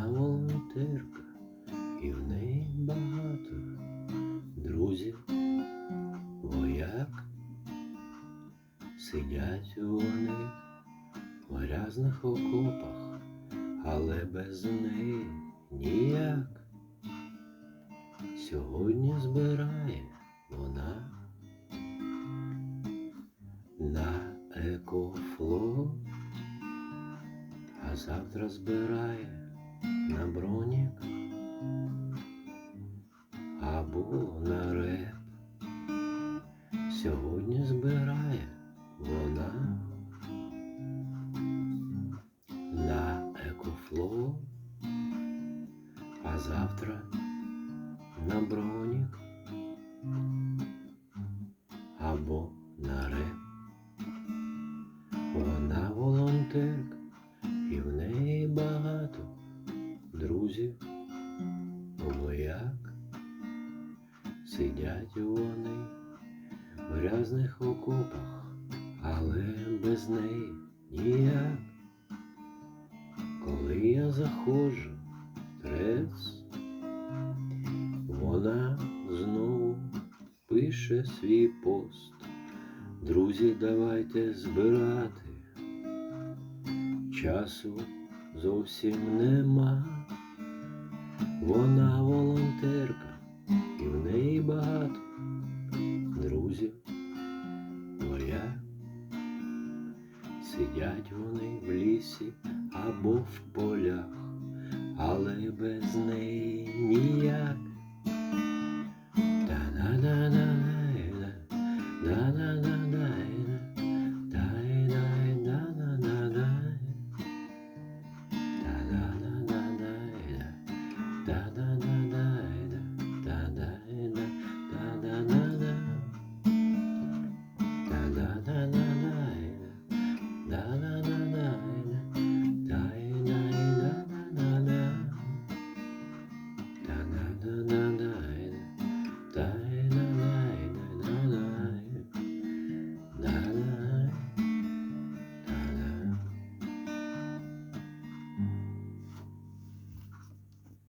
Вона волонтерка, і в неї багато друзів, вояк. Сидять вони в грязних окопах, але без неї ніяк. Сьогодні збирає вона на екофлот, а завтра збирає на бронік або на реп. Сьогодні збирає вона на екофлот, а завтра на бронік або на реп. Вона волонтерка, друзів, вояк. Сидять вони в грязних окопах, але без неї ніяк. Коли я заходжу в трец, вона знову пише свій пост. Друзі, давайте збирати. Часу зовсім нема. Вона волонтерка, і в неї багато друзів. Моя сидять вони в лісі або в полях, але без неї ніяк. na, na.